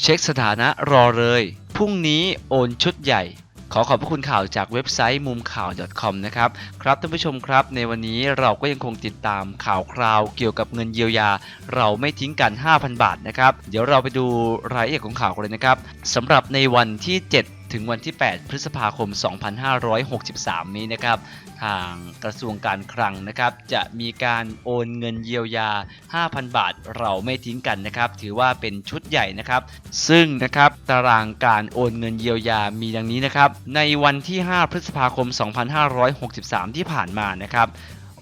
เช็คสถานะรอเลย พรุ่งนี้โอนชุดใหญ่ ขอขอบพระคุณข่าวจากเว็บไซต์มุมข่าว .com นะครับ ครับท่านผู้ชมครับ ในวันนี้เราก็ยังคงติดตามข่าวคราวเกี่ยวกับเงินเยียวยา เราไม่ทิ้งกัน 5,000 บาทนะครับ เดี๋ยวเราไปดูรายละเอียดของข่าวกันเลยนะครับสำหรับในวันที่ 7 ถึงวันที่ 8 พฤษภาคม 2563 นี้นะครับ ทางกระทรวงการคลังนะครับ จะมีการโอนเงินเยียวยา 5,000 บาทเราไม่ทิ้งกันนะครับ ถือว่าเป็นชุดใหญ่นะครับ ซึ่งนะครับตารางการโอนเงินเยียวยามีดังนี้นะครับ ในวันที่ 5 พฤษภาคม 2563 ที่ผ่านมานะครับ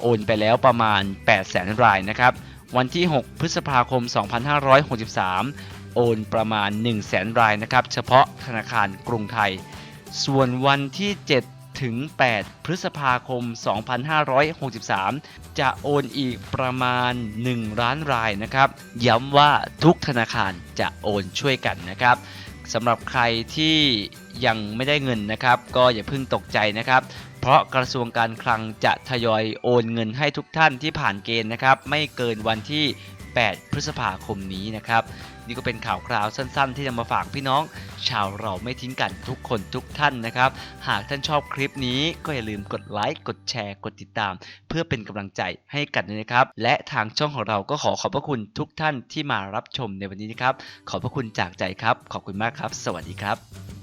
โอนไปแล้วประมาณ 800,000รายนะครับ วันที่ 6 พฤษภาคม 2563 โอนประมาณ 100,000รายนะครับ เฉพาะธนาคารกรุงไทย ส่วนวันที่ 7 ถึง 8 พฤษภาคม 2563 จะโอนอีกประมาณ 1 ล้านรายนะครับ ย้ำว่าทุกธนาคารจะโอนช่วยกันนะครับสำหรับใครที่ยังไม่ได้เงินนะครับ ก็อย่าเพิ่งตกใจนะครับ เพราะกระทรวงการคลังจะทยอยโอนเงินให้ทุกท่านที่ผ่านเกณฑ์นะครับ ไม่เกินวันที่ 8 พฤษภาคมนี้นะครับ นี่ก็เป็นข่าวคราวสั้นๆ ที่จะมาฝากพี่น้อง ชาวเราไม่ทิ้งกันทุกคนทุกท่านนะครับ หากท่านชอบคลิปนี้ก็อย่าลืมกดไลค์กดแชร์กดติดตาม เพื่อเป็นกำลังใจให้กันนะครับ และทางช่องของเราก็ขอขอบพระคุณทุกท่านที่มารับชมในวันนี้นะครับ ขอบพระคุณจากใจครับ ขอบคุณมากครับ สวัสดีครับ